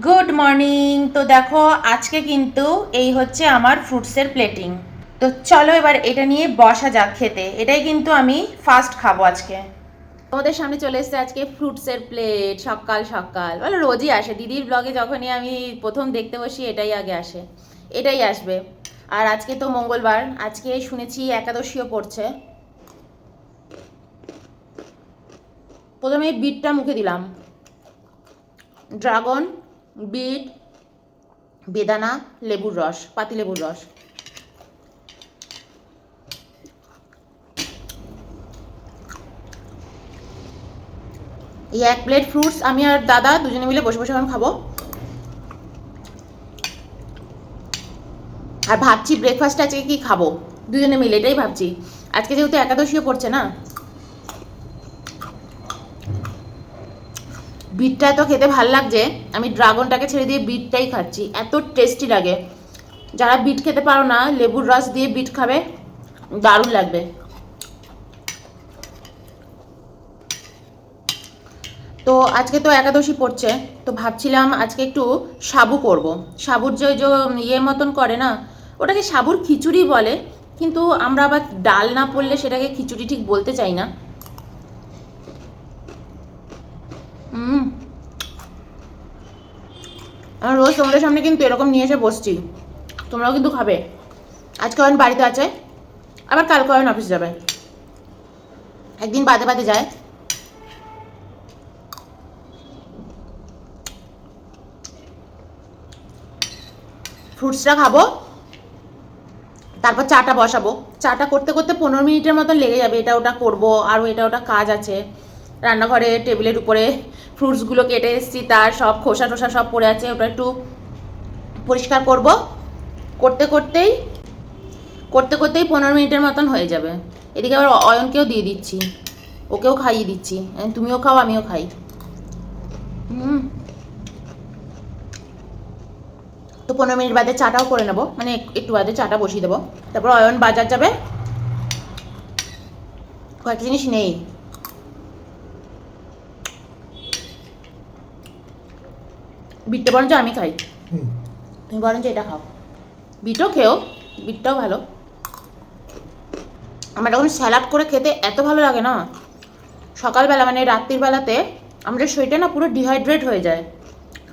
Good morning তো দেখো, আজকে কিন্তু এই হচ্ছে আমার ফ্রুটসের প্লেটিং তো চলো এবার এটা নিয়ে বসা যাক খেতে। এটাই কিন্তু আমি ফার্স্ট খাব আজকে। তোমাদের সামনে চলে এসেছে আজকে ফ্রুটসের প্লেট সকাল সকাল। বলো, রোজই আসে। দিদির ব্লগে যখনই আমি প্রথম দেখতে বসি, এটাই আগে আসে। এটাই আসবে। আর আজকে তো মঙ্গলবার। আজকে শুনেছি একাদশীও পড়ছে। প্রথমে বিটটা মুখে দিলাম। ড্রাগন বিট, বেদানা, লেবুর রস, পাতি লেবুর রস। এই এক প্লেট ফ্রুটস আমি আর দাদা দুজনে মিলে বসে বসে এখন খাব। আর ভাবছি ব্রেকফাস্ট আজকে কি খাব? দুজনে মিলে এটাই ভাবছি। আজকে যেহেতু একাদশীও পড়ছে না বিটটা এত খেতে ভালো লাগছে, আমি ড্রাগনটাকে ছেড়ে দিয়ে বিটটাই খাচ্ছি। এত টেস্টি লাগে। যারা বিট খেতে পারো না, লেবুর রস দিয়ে বিট খাবে, দারুণ লাগবে। তো আজকে তো একাদশী পড়ছে, তো ভাবছিলাম আজকে একটু সাবু করব। সাবুর যে যে ইয়ে মতন করে না, ওটাকে সাবুর খিচুড়ি বলে, কিন্তু আমরা আবার ডাল না পড়লে সেটাকে খিচুড়ি ঠিক বলতে চাই না। হুম আমি রোজ তোমাদের সামনে কিন্তু এরকম নিয়ে এসে বসছি। তোমরাও কিন্তু খাবে। আজকে অয়ন বাড়িতে আছে, আবার কালকে অয়ন অফিস যাবে। একদিন বাদে বাদে যায়। ফ্রুটসটা খাব, তারপর চাটা বসাবো। চাটা করতে করতে পনেরো মিনিটের মতন লেগে যাবে, এটা ওটা করব, আরও এটা ওটা কাজ আছে। রান্নাঘরে, টেবিলের উপরে ফ্রুটসগুলো কেটে এসেছি, তার সব খোসা টোসা সব পড়ে আছে, ওটা একটু পরিষ্কার করব। করতে করতেই করতে করতেই পনেরো মিনিটের মতন হয়ে যাবে। এদিকে আবার অয়নকেও দিয়ে দিচ্ছি। ওকেও খাইয়ে দিচ্ছি। তুমিও খাও, আমিও খাই। হুম। তো পনেরো মিনিট বাদে চাটাও করে নেব। মানে একটু বাদে চাটা বসিয়ে দেবো। তারপর অয়ন বাজার যাবে। কয়েকটা জিনিস নেই। বিটটা বরঞ্চ আমি খাই। তুমি বরঞ্চ এটা খাও। বিটও খেও বিটটাও ভালো। আমার যখন স্যালাড করে খেতে এত ভালো লাগে না। সকালবেলা মানে রাত্রির বেলাতে আমাদের শরীরটা না পুরো ডিহাইড্রেট হয়ে যায়।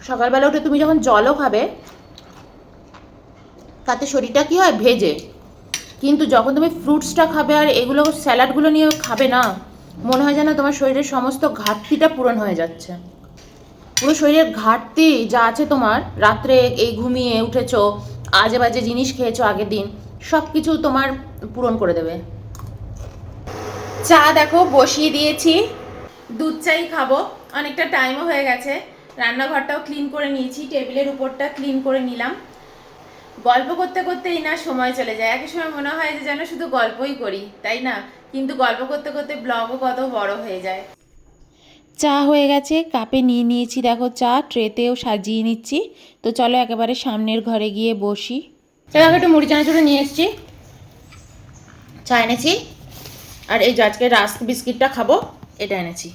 সকালবেলা উঠে তুমি যখন জলও খাবে তাতে শরীরটা কি হয় ভেজে। কিন্তু যখন তুমি ফ্রুটসটা খাবে আর এগুলো স্যালাডগুলো নিয়ে খাবে না মনে হয় যেন তোমার শরীরের সমস্ত ঘাটতিটা পূরণ হয়ে যাচ্ছে। পুরো শরীরের ঘাটতি যা আছে তোমার, রাত্রে এই ঘুমিয়ে উঠেছো, আজে বাজে জিনিস খেয়েছো আগের দিন সব কিছু তোমার পূরণ করে দেবে। চা দেখো, বসিয়ে দিয়েছি। দুধ চাই খাব, অনেকটা টাইমও হয়ে গেছে। রান্নাঘরটাও ক্লিন করে নিয়েছি, টেবিলের উপরটা ক্লিন করে নিলাম। গল্প করতে করতেই না সময় চলে যায়। একই সময় মনে হয় যে যেন শুধু গল্পই করি, তাই না? কিন্তু গল্প করতে করতে ব্লগও কত বড় হয়ে যায়। চা হয়ে গেছে, কাপে নিয়ে নিয়েছি, দেখো চা, ট্রেতেও সাজিয়ে নিচ্ছি। তো চলো একেবারে সামনের ঘরে গিয়ে বসি। দেখো একটু মুড়ি চানাচুরে নিয়ে এসেছি। চা এনেছি। আর এই যে আজকে রাস্ক বিস্কিটটা খাব, এটা এনেছি।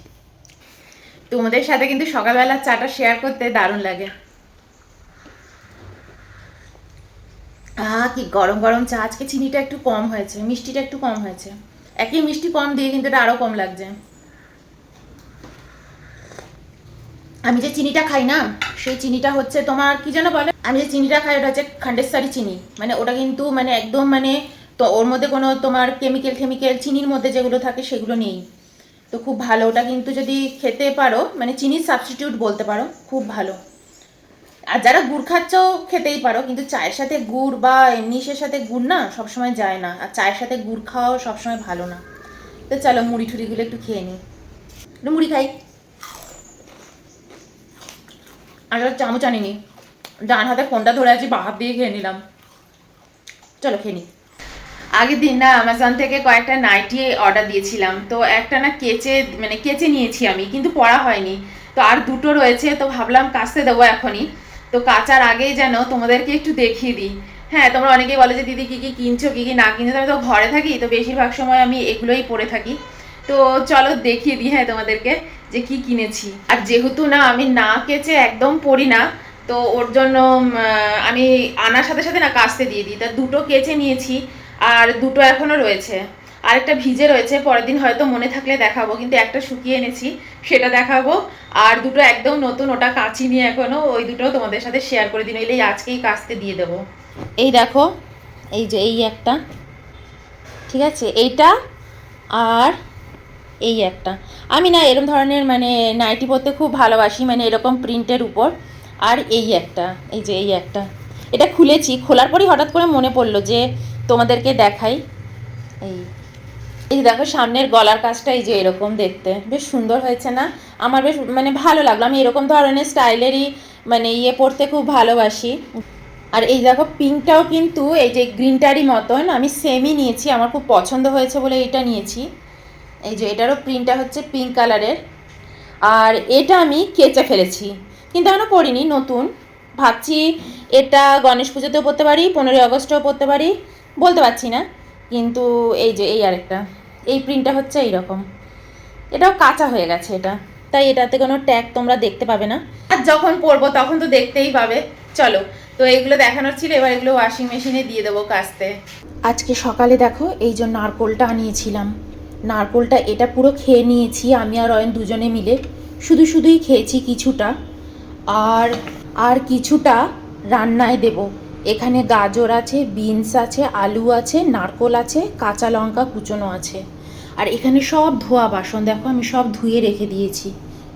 তোমাদের সাথে কিন্তু সকালবেলা চাটা শেয়ার করতে দারুণ লাগে। আহ কি গরম গরম চা। আজকে চিনিটা একটু কম হয়েছে, মিষ্টিটা একটু কম হয়েছে। একই মিষ্টি কম দিয়ে কিন্তু এটা আরও কম লাগছে। আমি যে চিনিটা খাই না, সেই চিনিটা হচ্ছে তোমার, কি যেন বলে? আমি যে চিনিটা খাই, ওটা হচ্ছে খান্ডেশ্বরী চিনি। মানে ওটা কিন্তু মানে একদম মানে তো ওর মধ্যে কোনো তোমার কেমিক্যাল কেমিক্যাল চিনির মধ্যে যেগুলো থাকে, সেগুলো নেই। তো খুব ভালো, ওটা কিন্তু যদি খেতে পারো মানে চিনির সাবস্টিটিউট বলতে পারো, খুব ভালো। আর যারা গুড় খাচ্ছ, খেতেই পারো, কিন্তু চায়ের সাথে গুড় বা এমনি সে সাথে গুড় না, সবসময় যায় না। আর চায়ের সাথে গুড় খাওয়াও সবসময় ভালো না। তো চলো মুড়ি ঠুড়িগুলো একটু খেয়ে নিই। মুড়ি খাই। আর চামচ আনিনি। ডান হাতে ফোনটা ধরে আছি, বা হাত দিয়ে খেয়ে নিলাম। চলো খেয়ে নিই আগের দিন না অ্যামাজন থেকে কয়েকটা নাইটি অর্ডার দিয়েছিলাম। তো একটা না কেচে মানে কেচে নিয়েছি আমি, কিন্তু পড়া হয়নি। তো আর দুটো রয়েছে, তো ভাবলাম কাচতে দেবো এখনই। তো কাচার আগেই যেন তোমাদেরকে একটু দেখিয়ে দিই। হ্যাঁ তোমরা অনেকেই বলে যে, দিদি, কী কী কিনছো, কী কী না কিনছো? আমি তো ঘরে থাকি, তো বেশিরভাগ সময় আমি এগুলোই পরে থাকি। তো চলো দেখিয়ে দিই হ্যাঁ তোমাদেরকে। যে কি কিনেছি। আর যেহেতু না, আমি না কেচে একদম পরি না, তো ওর জন্য আমি আনার সাথে সাথে না কাস্তে দিয়ে দিই। তা দুটো কেচে নিয়েছি, আর দুটো এখনও রয়েছে। আরেকটা ভিজে রয়েছে, পরের দিন হয়তো মনে থাকলে দেখাবো, কিন্তু একটা শুকিয়ে এনেছি, সেটা দেখাবো। আর দুটো একদম নতুন, ওটা কাচি নিয়ে এখনও, ওই দুটো তোমাদের সাথে শেয়ার করে দিন এই আজকেই কাচতে দিয়ে দেবো। এই দেখো, এই যে এই একটা, ঠিক আছে? এইটা আর এই একটা। আমি না এরকম ধরনের মানে নাইটি পরতে খুব ভালোবাসি মানে এরকম প্রিন্টের উপর। আর এই একটা, এই যে এই একটা। এটা খুলেছি, খোলার পরই হঠাৎ করে মনে পড়ল যে তোমাদেরকে দেখাই। এই এই দেখো সামনের গলার কাজটা, এই যে এরকম দেখতে। বেশ সুন্দর হয়েছে না? আমার বেশ মানে ভালো লাগল। আমি এরকম ধরনের স্টাইলেরই মানে ইয়ে পরতে খুব ভালোবাসি। আর এই দেখো পিঙ্কটাও কিন্তু এই যে গ্রিনটারই মতন, আমি সেমই নিয়েছি। আমার খুব পছন্দ হয়েছে বলে এটা নিয়েছি। এই যে এটারও প্রিন্টটা হচ্ছে পিঙ্ক কালারের আর এটা আমি কেচে ফেলেছি। কিন্তু এখনও পরিনি নতুন। ভাবছি এটা গণেশ পুজোতেও পরতে পারি, পনেরোই আগস্টেও পরতে পারি, বলতে পারছি না। কিন্তু এই যে এই আরেকটা, এই প্রিন্টটা হচ্ছে এইরকম। এটাও কাঁচা হয়ে গেছে এটা। তাই এটাতে কোনো ট্যাগ তোমরা দেখতে পাবে না। আর যখন পরবো তখন তো দেখতেই পাবে। চলো, তো এগুলো দেখানোর ছিল, এবার এগুলো ওয়াশিং মেশিনে দিয়ে দেবো কাচতে আজকে সকালে দেখো, এই যে নারকোলটা আনিয়েছিলাম। নারকোলটা, এটা পুরো খেয়ে নিয়েছি, আমি আর অয়ন দুজনে মিলে। শুধু শুধুই খেয়েছি কিছুটা। আর আর কিছুটা রান্নায় দেব। এখানে গাজর আছে, বিনস আছে, আলু আছে, নারকোল আছে, কাঁচা লঙ্কা কুচনো আছে। আর এখানে সব ধোয়া বাসন, দেখো আমি সব ধুয়ে রেখে দিয়েছি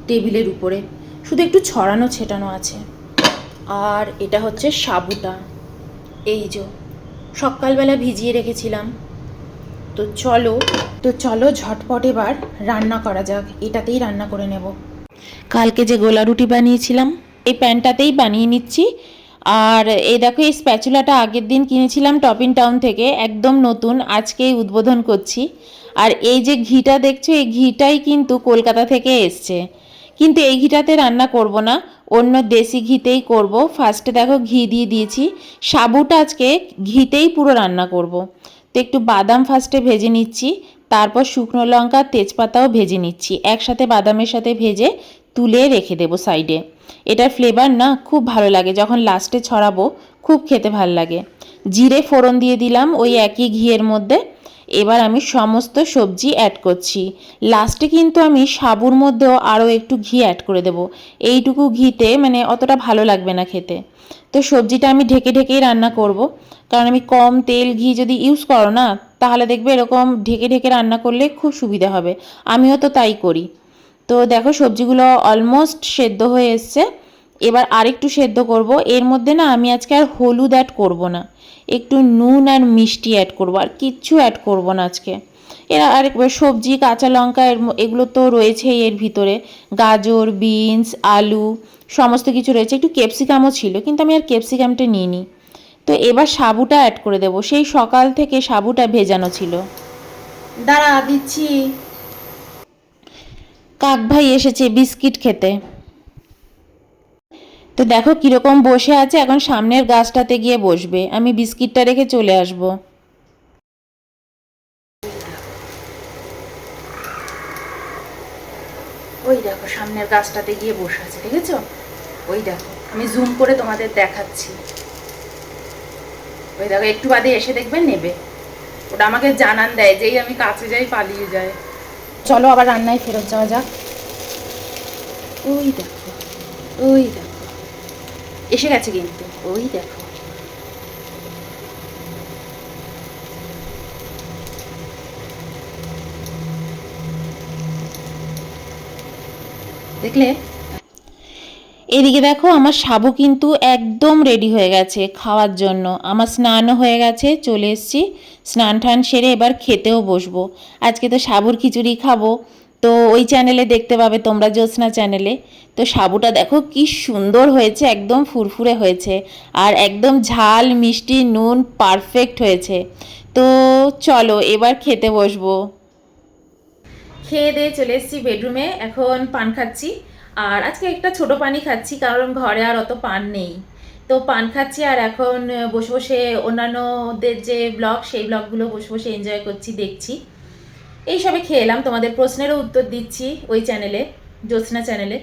টেবিলের উপরে। শুধু একটু ছড়ানো, ছেটানো আছে। আর এটা হচ্ছে সাবুটা। এই যে, সকালবেলা ভিজিয়ে রেখেছিলাম। তো চলো তো চলো ঝটপট এবার রান্না করা যাক। এটাতেই রান্না করে নেব। কালকে যে গোলা রুটি বানিয়েছিলাম, এই প্যানটাতেই বানিয়ে নিচ্ছি। আর এই দেখো, এই স্প্যাচুলাটা আগের দিন কিনেছিলাম টপিন টাউন থেকে, একদম নতুন, আজকেই উদ্বোধন করছি। আর এই যে ঘিটা দেখছ, এই ঘিটাই কিন্তু কলকাতা থেকে এসছে। কিন্তু এই ঘিটাতে রান্না করব না, অন্য দেশি ঘিতেই করব। ফার্স্টে দেখো, ঘি দিয়ে দিয়েছি। সাবুটা আজকে ঘিতেই পুরো রান্না করব। তো একটু বাদাম ফার্স্টে ভেজে নিচ্ছি। তারপর শুকনো লঙ্কা, তেজপাতাও ভেজে নিচ্ছি। একসাথে বাদামের সাথে ভেজে তুলে রেখে দেবো সাইডে। এটার ফ্লেভার না খুব ভালো লাগে। যখন লাস্টে ছড়াবো, খুব খেতে ভালো লাগে। জিরে ফোড়ন দিয়ে দিলাম ওই একই ঘিয়ের মধ্যে। এবার আমি সমস্ত সবজি অ্যাড করছি। লাস্টে কিন্তু আমি সাবুর মধ্যেও আরও একটু ঘি অ্যাড করে দেবো। এইটুকু ঘিতে মানে অতটা ভালো লাগবে না খেতে। তো সবজিটা আমি ঢেকে ঢেকেই রান্না করব। কারণ আমি কম তেল ঘি যদি ইউজ করো না তাহলে দেখবে এরকম ঢেকে ঢেকে রান্না করলে খুব সুবিধা হবে। আমিও তো তাই করি। তো দেখো সবজিগুলো অলমোস্ট সেদ্ধ হয়ে এসছে। এবার আরেকটু সেদ্ধ করব। এর মধ্যে না আমি আজকে আর হলুদ অ্যাড করব না। একটু নুন আর মিষ্টি অ্যাড করব। আর কিচ্ছু অ্যাড করব না আজকে। এরা আর সবজি, কাঁচা লঙ্কা, এর এগুলো তো রয়েছেই এর ভিতরে। গাজর, বিনস, আলু, সমস্ত কিছু রয়েছে। একটু ক্যাপসিকামও ছিল, কিন্তু আমি আর ক্যাপসিকামটা নিইনি। তো এবার সাবুটা অ্যাড করে দেবো। সেই সকাল থেকে সাবুটা ভেজানো ছিল। দাঁড়া দিচ্ছি। কাক ভাই এসেছে বিস্কিট খেতে। তো দেখো কীরকম বসে আছে এখন সামনের গাছটাতে গিয়ে বসবে। আমি বিস্কিটটা রেখে চলে আসব। ওই দেখো সামনের গাছটাতে গিয়ে বসে আছে দেখেছ? ওই দেখো আমি জুম করে তোমাদের দেখাচ্ছি। ওই দেখো, একটু বাদে এসে দেখবে, নেবে। ওটা আমাকে জানান দেয় যেই আমি কাছে যাই, পালিয়ে যায় চলো আবার রান্নায় ফেরত যাওয়া যাক। ওই দেখো ওই দেখো। এসে গেছে কিন্তু, ওই দেখো। দেখলে? এদিকে দেখো, আমার সাবু কিন্তু একদম রেডি হয়ে গেছে খাওয়ার জন্য। আমার স্নানও হয়ে গেছে, চলে এসেছি। স্নান টান সেরে এবার খেতেও বসবো। আজকে তো সাবুর খিচুড়ি খাব। তো ওই চ্যানেলে দেখতে পাবে তোমরা, জ্যোৎস্না চ্যানেলে তো সাবুটা দেখো, কি সুন্দর হয়েছে, একদম ফুরফুরে হয়েছে। আর একদম ঝাল, মিষ্টি, নুন পারফেক্ট হয়েছে। তো চলো, এবার খেতে বসবো। খেয়ে দিয়ে চলে এসেছি বেডরুমে এখন পান খাচ্ছি। আর আজকে একটা ছোট পানি খাচ্ছি, কারণ ঘরে আর অত পান নেই। তো পান খাচ্ছি আর এখন বসে বসে অন্যান্যদের যে ব্লগ, সেই ব্লগগুলো বসে বসে এনজয় করছি, দেখছি। এই সবে তোমাদের প্রশ্নেরও উত্তর দিচ্ছি ওই চ্যানেলে জ্যোৎস্না চ্যানেলে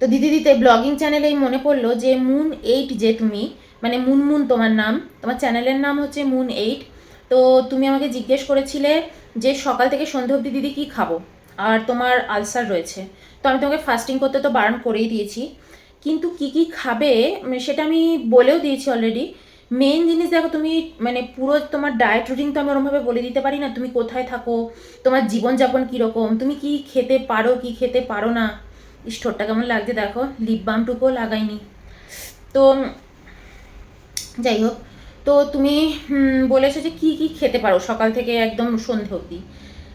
তো দিদি দিতে ব্লগিং চ্যানেলেই মনে পড়ল যে মুন এইট যে তুমি মানে মুন মুন তোমার নাম, তোমার চ্যানেলের নাম হচ্ছে মুন এইট তো তুমি আমাকে জিজ্ঞেস করেছিলে যে সকাল থেকে সন্ধে অবধি দিদি কী খাব? আর তোমার আলসার রয়েছে। তো আমি তোমাকে ফাস্টিং করতে তো বারণ করেই দিয়েছি। কিন্তু কি কি খাবে উম, সেটা আমি বলেও দিয়েছি অলরেডি মেন জিনিস দেখো তুমি মানে পুরো তোমার ডায়েট রুটিন তো আমি ওরমভাবে বলে দিতে পারি না। তুমি কোথায় থাকো তোমার জীবনযাপন কীরকম তুমি কি খেতে পারো কি খেতে পারো না? ইস ঠোঁটটা কেমন লাগছে দেখো। লিপ বামটুকুও লাগাইনি। তো যাই হোক। তো তুমি বলেছ যে কি কি খেতে পারো সকাল থেকে একদম সন্ধে অবধি।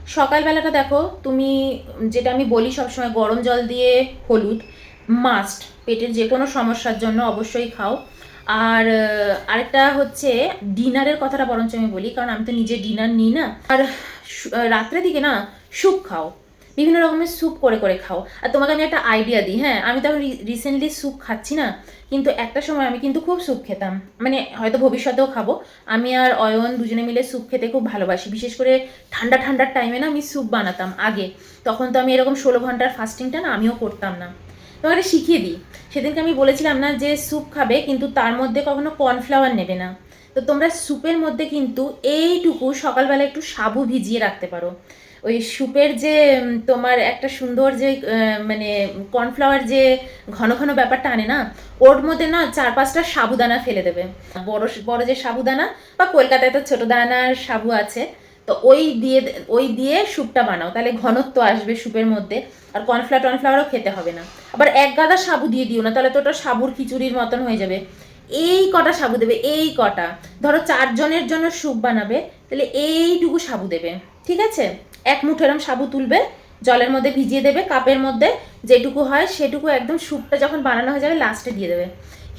সকালবেলাটা দেখো, তুমি যেটা আমি বলি সবসময়, গরম জল দিয়ে হলুদ মাস্ট পেটের যে কোনো সমস্যার জন্য অবশ্যই খাও। আর আরেকটা হচ্ছে ডিনারের কথাটা বরঞ্চ আমি বলি, কারণ আমি তো নিজে ডিনার নিই না। আর রাত্রের দিকে না স্যুপ খাও। বিভিন্ন রকমের স্যুপ করে করে খাও। আর তোমাকে আমি একটা আইডিয়া দিই হ্যাঁ? আমি তো রিসেন্টলি স্যুপ খাচ্ছি না, কিন্তু একটা সময় আমি কিন্তু খুব স্যুপ খেতাম। মানে হয়তো ভবিষ্যতেও খাব। আমি আর অয়ন দুজনে মিলে স্যুপ খেতে খুব ভালোবাসি। বিশেষ করে ঠান্ডা, ঠান্ডার টাইমে না আমি স্যুপ বানাতাম আগে। তখন তো আমি এরকম ষোলো ঘণ্টার ফাস্টিংটা না আমিও করতাম না। তোমাকে শিখিয়ে দিই। সেদিনকে আমি বলেছিলাম না যে স্যুপ খাবে, কিন্তু তার মধ্যে কখনো কর্নফ্লাওয়ার নেবে না। তো তোমরা স্যুপের মধ্যে কিন্তু এইটুকু সকালবেলা একটু সাবু ভিজিয়ে রাখতে পারো। ওই স্যুপের যে তোমার একটা সুন্দর যে মানে কর্নফ্লাওয়ার যে ঘন ঘন ব্যাপারটা আনে না, ওর মধ্যে না চার পাঁচটা সাবুদানা ফেলে দেবে। বড় বড় যে সাবুদানা, বা কলকাতায় তো ছোটো দানার সাবু আছে, তো ওই দিয়ে ওই দিয়ে স্যুপটা বানাও, তাহলে ঘনত্ব আসবে স্যুপের মধ্যে, আর কর্নফ্লাওয়ার টর্নফ্লাওয়ারও খেতে হবে না। আবার এক গাদা সাবু দিয়ে দিও না, তাহলে তো ওটা সাবুর খিচুড়ির মতন হয়ে যাবে। এই কটা সাবু দেবে, এই কটা। ধরো চারজনের জন্য স্যুপ বানাবে, তাহলে এইটুকু সাবু দেবে, ঠিক আছে? এক মুঠো এরম সাবু তুলবে, জলের মধ্যে ভিজিয়ে দেবে, কাপের মধ্যে যেটুকু হয় সেটুকু একদম স্যুপটা যখন বানানো হয়ে যাবে লাস্টে দিয়ে দেবে।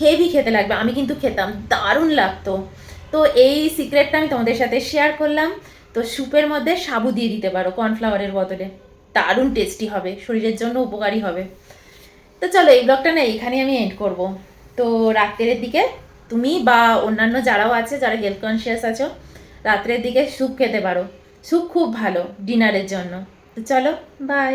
হেভি খেতে লাগবে, আমি কিন্তু খেতাম, দারুণ লাগতো। তো এই সিক্রেটটা আমি তোমাদের সাথে শেয়ার করলাম। তো স্যুপের মধ্যে সাবু দিয়ে দিতে পারো কর্নফ্লাওয়ারের বদলে। দারুণ টেস্টি হবে, শরীরের জন্য উপকারী হবে। তো চলো, এই ব্লগটা না এইখানে আমি এন্ড করব। তো রাত্রের দিকে তুমি বা অন্যান্য যারাও আছে, যারা হেলথ কনসিয়াস আছো, রাত্রের দিকে স্যুপ খেতে পারো। স্যুপ খুব ভালো ডিনারের জন্য। তো চলো বাই